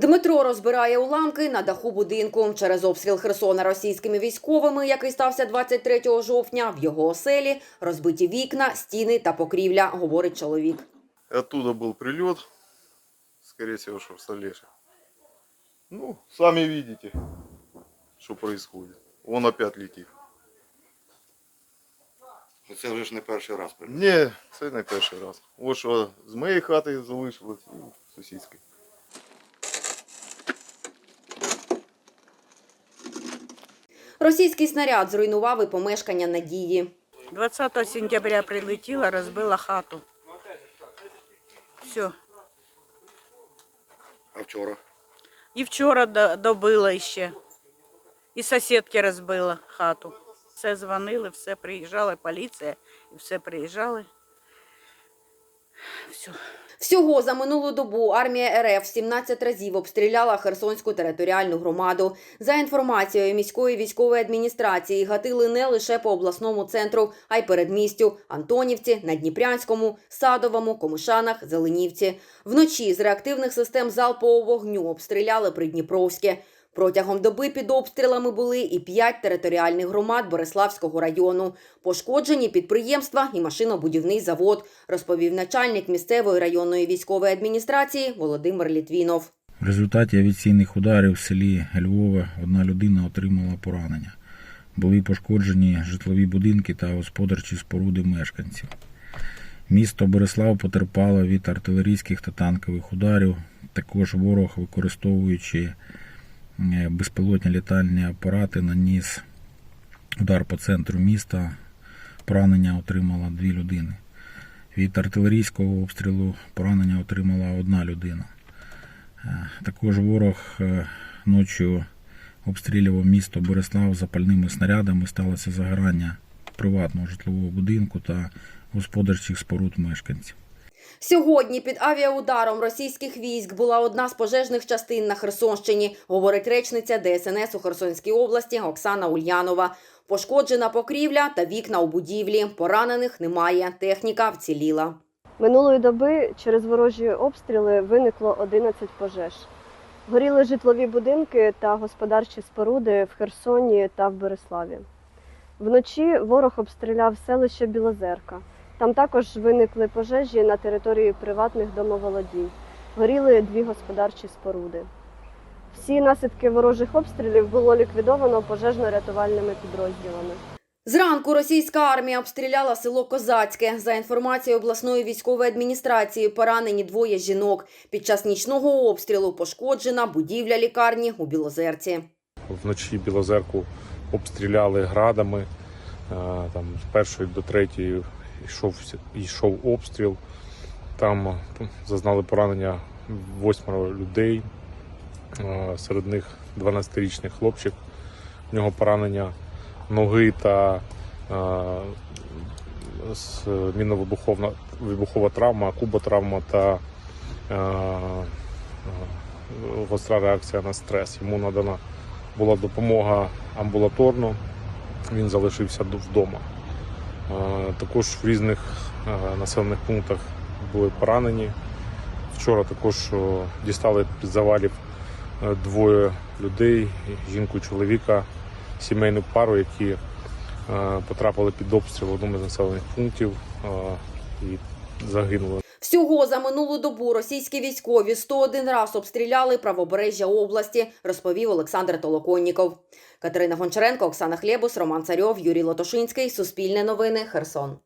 Дмитро розбирає уламки на даху будинку. Через обстріл Херсона російськими військовими, який стався 23 жовтня, в його оселі розбиті вікна, стіни та покрівля, говорить чоловік. Оттуда был прилет, скорее всего, что в Солеше. Ну, сами видите, что происходит. Он опять летит. Ну, Це вже ж не перший раз. приліт. Не, це не перший раз. Ось що з моєї хати залишилось і сусідської. Російський снаряд зруйнував і помешкання Надії. 20 сентября прилетіла, розбила хату. Все. А вчора? І вчора добила ще. І сусідки розбила хату. Все дзвонили, все приїжджала поліція, і все приїжджали. Все. Всього за минулу добу армія РФ 17 разів обстріляла Херсонську територіальну громаду. За інформацією міської військової адміністрації, гатили не лише по обласному центру, а й передмістю Антонівці, Надніпрянському, Садовому, Комишанах, Зеленівці. Вночі з реактивних систем залпового вогню обстріляли Придніпровське. Протягом доби під обстрілами були і п'ять територіальних громад Бориславського району. Пошкоджені підприємства і машинобудівний завод, розповів начальник місцевої районної військової адміністрації Володимир Літвінов. В результаті авіаційних ударів в селі Львове одна людина отримала поранення. Були пошкоджені житлові будинки та господарчі споруди мешканців. Місто Борислав потерпало від артилерійських та танкових ударів. Також ворог, використовуючи безпілотні літальні апарати, наніс удар по центру міста. Поранення отримала дві людини. Від артилерійського обстрілу поранення отримала одна людина. Е, Також ворог е, ночі обстрілював місто Борислав запальними снарядами. Сталося загорання приватного житлового будинку та господарчих споруд мешканців. Сьогодні під авіаударом російських військ була одна з пожежних частин на Херсонщині, говорить речниця ДСНС у Херсонській області Оксана Ульянова. Пошкоджена покрівля та вікна у будівлі. Поранених немає. Техніка вціліла. Минулої доби через ворожі обстріли виникло 11 пожеж. Горіли житлові будинки та господарчі споруди в Херсоні та в Бориславі. Вночі ворог обстріляв селище Білозерка. Там також виникли пожежі на території приватних домоволодінь. Горіли дві господарчі споруди. Всі наслідки ворожих обстрілів було ліквідовано пожежно-рятувальними підрозділами. Зранку російська армія обстріляла село Козацьке. За інформацією обласної військової адміністрації, поранені двоє жінок. Під час нічного обстрілу пошкоджена будівля лікарні у Білозерці. вночі Білозерку обстріляли градами. Е, Там з першої до третьої йшов, йшов обстріл. Там е, зазнали поранення восьмеро людей. Е, Серед них 12-річний хлопчик. У нього поранення ноги та е, мінно-вибуховна вибухова травма, куботравма та гостра реакція на стрес. Йому надана була допомога амбулаторно, він залишився вдома. Також в різних населених пунктах були поранені. Вчора також дістали під завалів е, двоє людей, жінку чоловіка, сімейну пару, які е, потрапили під обстріл в одному з населених пунктів і загинули. Всього за минулу добу російські військові 101 раз обстріляли правобережжя області, розповів Олександр Толоконніков. Катерина Гончаренко, Оксана Хлєбус, Роман Царьов, Юрій Лотошинський. Суспільне новини. Херсон.